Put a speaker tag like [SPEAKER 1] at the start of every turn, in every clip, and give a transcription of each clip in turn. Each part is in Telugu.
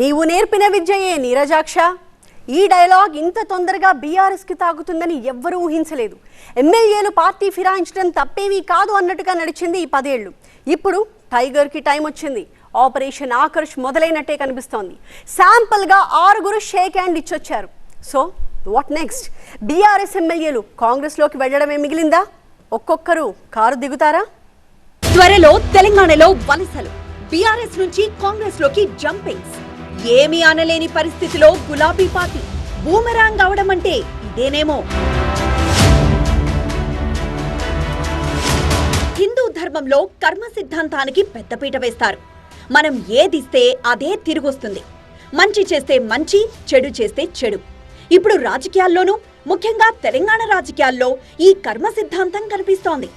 [SPEAKER 1] నీవు నేర్పిన విద్యయే నీరజాక్ష. ఈ డైలాగ్ ఇంత తొందరగా బీఆర్ఎస్కి తాగుతుందని ఎవ్వరూ ఊహించలేదు. ఎమ్మెల్యేలు పార్టీ ఫిరాయించడం తప్పేమీ కాదు అన్నట్టుగా నడిచింది ఈ పదేళ్ళు. ఇప్పుడు టైగర్కి టైం వచ్చింది. ఆపరేషన్ ఆకర్ష్ మొదలైనట్టే కనిపిస్తోంది. శాంపుల్గా ఆరుగురు shake hand ఇచ్చొచ్చారు. So what next? BRS ఎమ్మెల్యేలు కాంగ్రెస్లోకి వెళ్ళడమే మిగిలిందా? ఒక్కొక్కరు కారు దిగుతారా?
[SPEAKER 2] త్వరలో తెలంగాణలో వలసలు. బీఆర్ఎస్ నుంచి కాంగ్రెస్లోకి జంపింగ్స్. ఏమీ అనలేని పరిస్థితిలో గులాబీ పార్టీ బూమెరాంగ్ అవడం అంటే ఇదేనేమో. హిందూ ధర్మంలో కర్మ సిద్ధాంతానికి పెద్దపీట వేస్తారు. మనం ఏదిస్తే అదే తిరిగొస్తుంది. మంచి చేస్తే మంచి చెడు చేస్తే చెడు. ఇప్పుడు రాజకీయాల్లోనూ ముఖ్యంగా తెలంగాణ రాజకీయాల్లో ఈ కర్మ సిద్ధాంతం కనిపిస్తోంది.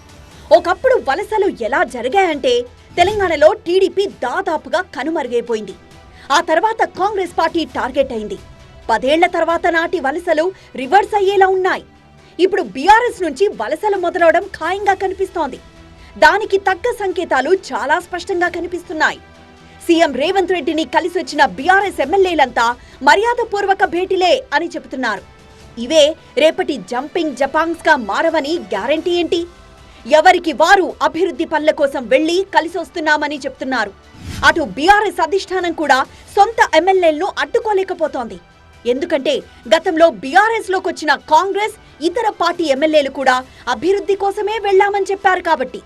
[SPEAKER 2] ఒకప్పుడు వలసలు ఎలా జరిగాయంటే తెలంగాణలో టీడీపీ దాదాపుగా కనుమరుగైపోయింది. ఆ తర్వాత కాంగ్రెస్ పార్టీ టార్గెట్ అయింది. పదేళ్ళ తర్వాత నాటి వలసలు రివర్స్ అయ్యేలా ఉన్నాయి. ఇప్పుడు బీఆర్ఎస్ నుంచి వలసలు మొదలవడం ఖాయంగా కనిపిస్తోంది. దానికి తగ్గ సంకేతాలు చాలా స్పష్టంగా కనిపిస్తున్నాయి. సీఎం రేవంత్ రెడ్డిని కలిసి వచ్చిన బీఆర్ఎస్ ఎమ్మెల్యేలంతా మర్యాదపూర్వక భేటీలే అని చెబుతున్నారు. ఇవే రేపటి జంపింగ్ జపాంగ్స్గా మారవని గ్యారంటీ ఏంటి? ఎవరికి వారు అభివృద్ధి పనుల కోసం వెళ్ళి కలిసొస్తున్నామని చెప్తున్నారు. అటు బీఆర్ఎస్ అధిష్టానం కూడా సొంత ఎమ్మెల్యేలను అడ్డుకోలేకపోతోంది. ఎందుకంటే గతంలో బీఆర్ఎస్లోకి వచ్చిన కాంగ్రెస్ ఇతర పార్టీ ఎమ్మెల్యేలు కూడా అభివృద్ధి కోసమే వెళ్ళామని చెప్పారు కాబట్టి.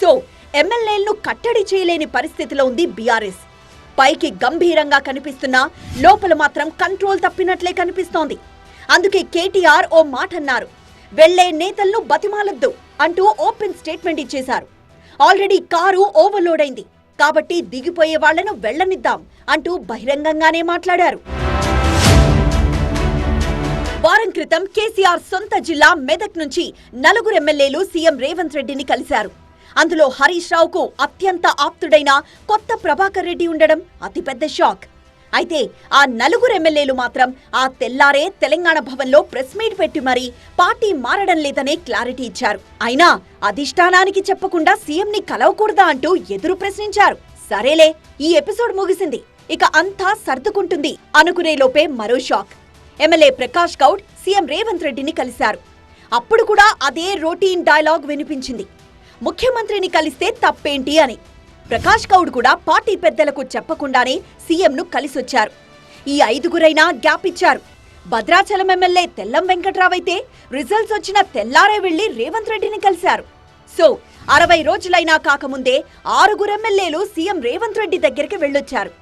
[SPEAKER 2] సో ఎమ్మెల్యేలను కట్టడి చేయలేని పరిస్థితిలో ఉంది బీఆర్ఎస్. పైకి గంభీరంగా కనిపిస్తున్నా లోపల మాత్రం కంట్రోల్ తప్పినట్లే కనిపిస్తోంది. అందుకే కేటీఆర్ ఓ మాట అన్నారు వెళ్ళే నేతలను బతిమాలొద్దు. అంటూ ఓపెన్ స్టేట్మెంట్ ఇచ్చేశారు. ఆల్రెడీ కారు ఓవర్లోడ్ అయింది కాబట్టి దిగిపోయే వాళ్ళను వెళ్ళనిద్దాం అంటూ బహిరంగంగానే మాట్లాడారు. వారం క్రితం కేసీఆర్ సొంత జిల్లా మెదక్ నుంచి నలుగురు ఎమ్మెల్యేలు సీఎం రేవంత్ రెడ్డిని కలిశారు. అందులో హరీష్ రావుకు అత్యంత ఆప్తుడైన కొత్త ప్రభాకర్ రెడ్డి ఉండడం అతిపెద్ద షాక్. అయితే ఆ నలుగురు ఎమ్మెల్యేలు మాత్రం ఆ తెల్లారే తెలంగాణ భవన్లో ప్రెస్ మీట్ పెట్టి మరీ పార్టీ మారడం లేదనే క్లారిటీ ఇచ్చారు. అయినా అధిష్టానానికి చెప్పకుండా సీఎంని కలవకూడదా అంటూ ఎదురు ప్రశ్నించారు. సరేలే ఈ ఎపిసోడ్ ముగిసింది. ఇక అంతా సర్దుకుంటుంది అనుకునే లోపే మరో shock. MLA Prakash Goud CM Revanth రెడ్డిని కలిశారు. అప్పుడు కూడా అదే రొటీన్ డైలాగ్ వినిపించింది. ముఖ్యమంత్రిని కలిస్తే తప్పేంటి అని. ప్రకాష్ గౌడ్ కూడా పార్టీ పెద్దలకు చెప్పకుండానే సీఎంను కలిసొచ్చారు. ఈ ఐదుగురైనా గ్యాప్ ఇచ్చారు. భద్రాచలం ఎమ్మెల్యే తెల్లం వెంకట్రావైతే రిజల్ట్స్ వచ్చిన తెల్లారే వెళ్ళి రేవంత్ రెడ్డిని కలిశారు. సో అరవై రోజులైనా కాకముందే ఆరుగురు ఎమ్మెల్యేలు సీఎం రేవంత్ రెడ్డి దగ్గరికి వెళ్ళొచ్చారు.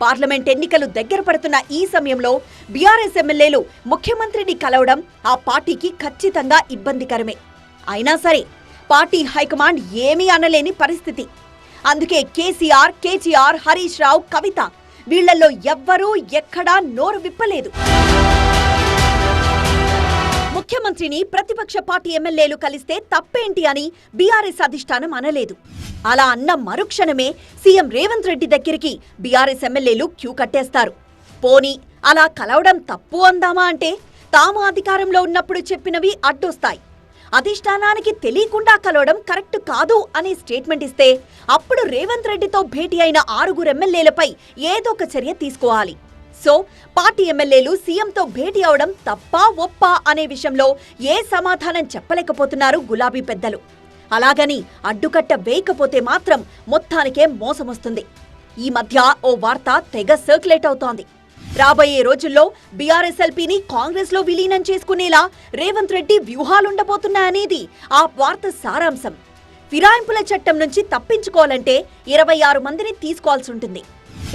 [SPEAKER 2] పార్లమెంట్ ఎన్నికలు దగ్గర పడుతున్న ఈ సమయంలో బీఆర్ఎస్ ఎమ్మెల్యేలు ముఖ్యమంత్రిని కలవడం ఆ పార్టీకి ఖచ్చితంగా ఇబ్బందికరమే. అయినా సరే పార్టీ హైకమాండ్ ఏమీ అనలేని పరిస్థితి. అందుకే కేసీఆర్ కేటీఆర్ హరీష్ రావు కవిత వీళ్ళలో ఎవ్వరూ ఎక్కడా నోరు విప్పలేదు. ముఖ్యమంత్రిని ప్రతిపక్ష పార్టీ ఎమ్మెల్యేలు కలిస్తే తప్పేంటి అని బీఆర్ఎస్ అధిష్టానం అనలేదు. అలా అన్న మరుక్షణమే సీఎం రేవంత్ రెడ్డి దగ్గరికి బీఆర్ఎస్ ఎమ్మెల్యేలు క్యూ కట్టేస్తారు. పోనీ అలా కలవడం తప్పు అందామా అంటే తాము అధికారంలో ఉన్నప్పుడు చెప్పినవి అడ్డొస్తాయి. అధిష్టానానికి తెలియకుండా కలవడం కరెక్ట్ కాదు అనే స్టేట్మెంట్ ఇస్తే అప్పుడు రేవంత్ రెడ్డితో భేటీ అయిన ఆరుగురు ఎమ్మెల్యేలపై ఏదో ఒక చర్య తీసుకోవాలి. సో పార్టీ ఎమ్మెల్యేలు సీఎంతో భేటీ అవడం తప్పా ఒప్పా అనే విషయంలో ఏ సమాధానం చెప్పలేకపోతున్నారు గులాబీ పెద్దలు. అలాగని అడ్డుకట్ట వేయకపోతే మాత్రం మొత్తానికే మోసమొస్తుంది. ఈ మధ్య ఓ వార్త తెగ సర్క్యులేట్ అవుతోంది. రాబోయే రోజుల్లో బీఆర్ఎస్ఎల్పీని కాంగ్రెస్లో విలీనం చేసుకునేలా రేవంత్ రెడ్డి వ్యూహాలుండబోతున్నాయనేది ఆ వార్త సారాంశం. ఫిరాయింపుల చట్టం నుంచి తప్పించుకోవాలంటే ఇరవై ఆరు మందిని తీసుకోవాల్సి ఉంటుంది.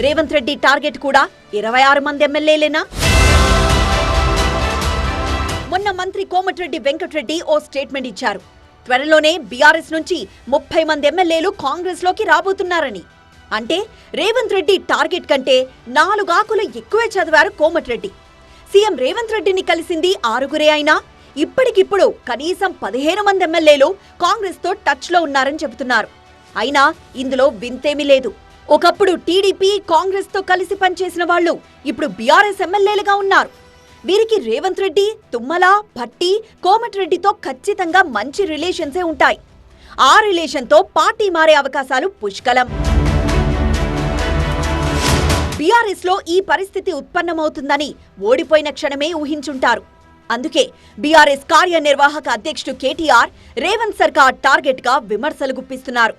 [SPEAKER 2] రేవంత్ రెడ్డి టార్గెట్ కూడా ఇరవై ఆరు మంది ఎమ్మెల్యేలేనా? మొన్న మంత్రి కోమటిరెడ్డి వెంకటరెడ్డి ఓ స్టేట్మెంట్ ఇచ్చారు. త్వరలోనే బీఆర్ఎస్ నుంచి ముప్పై మంది ఎమ్మెల్యేలు కాంగ్రెస్లోకి రాబోతున్నారని. అంటే రేవంత్ రెడ్డి టార్గెట్ కంటే నాలుగాకులు ఎక్కువే చదివారు కోమటిరెడ్డి సీఎం రేవంత్ రెడ్డిని కలిసింది ఆరుగురే అయినా. ఇప్పటికిప్పుడు కనీసం పదిహేను మంది ఎమ్మెల్యేలు కాంగ్రెస్తో టచ్లో ఉన్నారని చెబుతున్నారు. అయినా ఇందులో వింతేమీ లేదు. ఒకప్పుడు టీడీపీ కాంగ్రెస్తో కలిసి పనిచేసిన వాళ్ళు ఇప్పుడు బీఆర్ఎస్ ఎమ్మెల్యేలుగా ఉన్నారు. వీరికి రేవంత్ రెడ్డి తుమ్మల భట్టి కోమటిరెడ్డితో ఖచ్చితంగా మంచి రిలేషన్సే ఉంటాయి. ఆ రిలేషన్తో పార్టీ మారే అవకాశాలు పుష్కలం. బీఆర్ఎస్లో ఈ పరిస్థితి ఉత్పన్నమవుతుందని ఓడిపోయిన క్షణమే ఊహించుంటారు. అందుకే బీఆర్ఎస్ కార్యనిర్వాహక అధ్యక్షుడు కేటీఆర్ రేవంత్ సర్కార్ టార్గెట్గా విమర్శలు గుప్పిస్తున్నారు.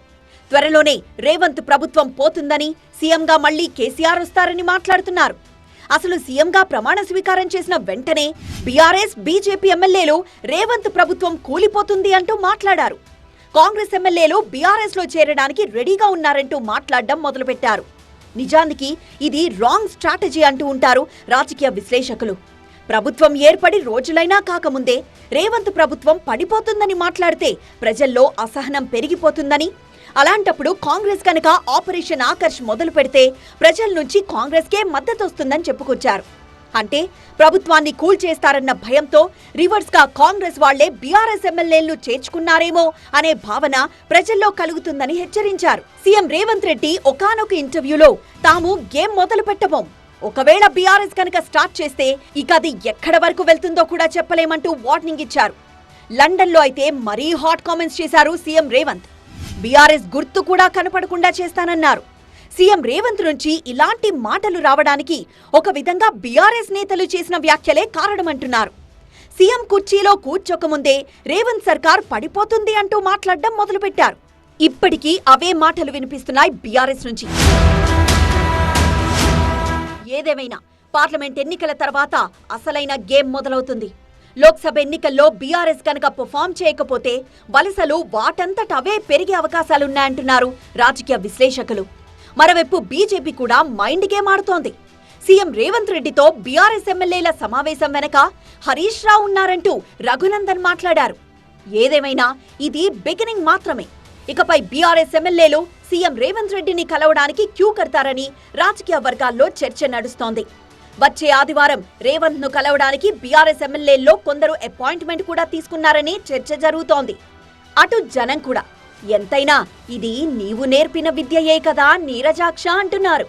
[SPEAKER 2] త్వరలోనే రేవంత్ ప్రభుత్వం పోతుందని సీఎంగా మళ్ళీ కేసీఆర్ వస్తారని మాట్లాడుతున్నారు. అసలు సీఎంగా ప్రమాణ స్వీకారం చేసిన వెంటనే బీఆర్ఎస్ బీజేపీ ఎమ్మెల్యేలు రేవంత్ ప్రభుత్వం కూలిపోతుంది అంటూ మాట్లాడారు. కాంగ్రెస్ ఎమ్మెల్యేలు బీఆర్ఎస్లో చేరడానికి రెడీగా ఉన్నారంటూ మాట్లాడడం మొదలుపెట్టారు. నిజానికి ఇది రాంగ్ స్ట్రాటజీ అంటూ ఉంటారు రాజకీయ విశ్లేషకులు. ప్రభుత్వం ఏర్పడి రోజులైనా కాకముందే రేవంత్ ప్రభుత్వం పడిపోతుందని మాట్లాడితే ప్రజల్లో అసహనం పెరిగిపోతుందని. అలాంటప్పుడు కాంగ్రెస్ కనుక ఆపరేషన్ ఆకర్ష్ మొదలు పెడితే ప్రజల నుంచి కాంగ్రెస్కే మద్దతు వస్తుందని చెప్పుకొచ్చారు. అంటే ప్రభుత్వాన్ని కూల్చేస్తారన్న భయంతో రివర్స్గా కాంగ్రెస్ వాళ్ళే బీఆర్ఎస్ ఎమ్మెల్యేలను చేర్చుకున్నారేమో అనే భావన ప్రజల్లో కలుగుతుందని హెచ్చరించారు. సీఎం రేవంత్ రెడ్డి ఒకానొక ఇంటర్వ్యూలో తాము గేమ్ మొదలు పెట్టబోం. ఒకవేళ బీఆర్ఎస్ కనుక స్టార్ట్ చేస్తే ఇక అది ఎక్కడ వరకు వెళ్తుందో కూడా చెప్పలేమంటూ వార్నింగ్ ఇచ్చారు. లండన్లో అయితే మరీ హాట్ కామెంట్స్ చేశారు సీఎం రేవంత్. బీఆర్ఎస్ గుర్తు కూడా కనపడకుండా చేస్తానన్నారు. సీఎం రేవంత్ నుంచి ఇలాంటి మాటలు రావడానికి ఒక విధంగా బీఆర్ఎస్ నేతలు చేసిన వ్యాఖ్యలే కారణమంటున్నారు. సీఎం కుర్చీలో కూర్చోకముందే రేవంత్ సర్కార్ పడిపోతుంది అంటూ మాట్లాడడం మొదలుపెట్టారు. ఇప్పటికీ అవే మాటలు వినిపిస్తున్నాయి బీఆర్ఎస్ నుంచి. ఏదేమైనా పార్లమెంట్ ఎన్నికల తర్వాత అసలైన గేమ్ మొదలవుతుంది. లోక్సభ ఎన్నికల్లో బీఆర్ఎస్ కనుక పర్ఫామ్ చేయకపోతే వలసలు వాటంతట అవే పెరిగే అవకాశాలున్నాయంటున్నారు రాజకీయ విశ్లేషకులు. మరోవైపు బీజేపీ కూడా మైండ్ గేమ్ ఆడుతోంది సీఎం రేవంత్ రెడ్డితో బీఆర్ఎస్ ఎమ్మెల్యేల సమావేశం వెనక హరీష్ రావు ఉన్నారంటూ రఘునందన్ మాట్లాడారు. ఏదేమైనా ఇది బిగినింగ్ మాత్రమే. ఇకపై బీఆర్ఎస్ ఎమ్మెల్యేలు సీఎం రేవంత్ రెడ్డిని కలవడానికి క్యూ కడతారని రాజకీయ వర్గాల్లో చర్చ నడుస్తోంది. వచ్చే ఆదివారం రేవంత్ను కలవడానికి బీఆర్ఎస్ ఎమ్మెల్యేల్లో కొందరు అపాయింట్మెంట్ కూడా తీసుకున్నారని చర్చ జరుగుతోంది. అటు జనం కూడా ఎంతైనా ఇది నీవు నేర్పిన విద్యయే కదా నీరజాక్ష అంటున్నారు.